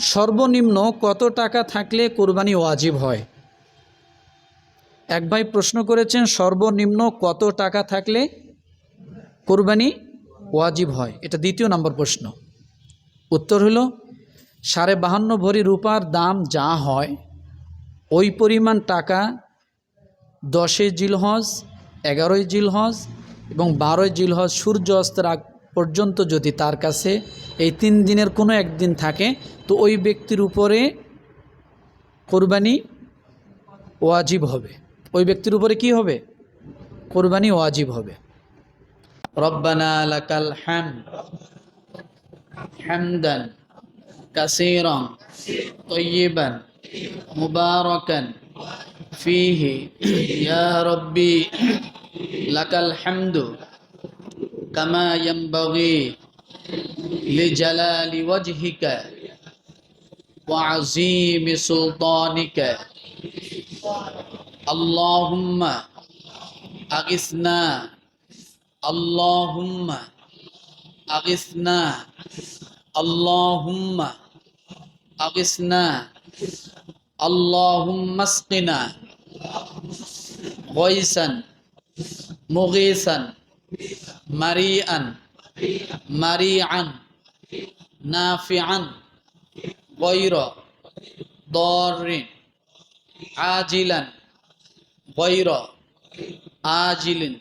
সর্বনিম্ন কত টাকা থাকলে কোরবানি ওয়াজিব হয়? এক ভাই প্রশ্ন করেছেন, সর্বনিম্ন কত টাকা থাকলে কোরবানি ওয়াজিব হয়? এটা দ্বিতীয় নম্বর প্রশ্ন। উত্তর হলো, সাড়ে বাহান্ন ভরি রূপার দাম যা হয়, ওই পরিমাণ টাকা দশে জিলহজ, এগারোই জিলহজ এবং বারোই জিলহজ সূর্য অস্তের পর্যন্ত যদি তার কাছে এই তিন দিনের কোনো একদিন থাকে, তো ওই ব্যক্তির উপরে কোরবানি ওয়াজিব হবে। ওই ব্যক্তির উপরে কি হবে? কোরবানি ওয়াজিব হবে। রব্বানা লাকাল হ্যাম হ্যামদান কাসিরন তৈবান মুবারকান ফিহি। রব্বি লাকাল হামদু كما ينبغي لجلال وجهك وعظيم سلطانك. اللهم أغثنا اللهم أغثنا اللهم أغثنا اللهم اسقنا غيثا مغيثا. مريئا مريعا نافعا غير ضار عاجلا غير آجل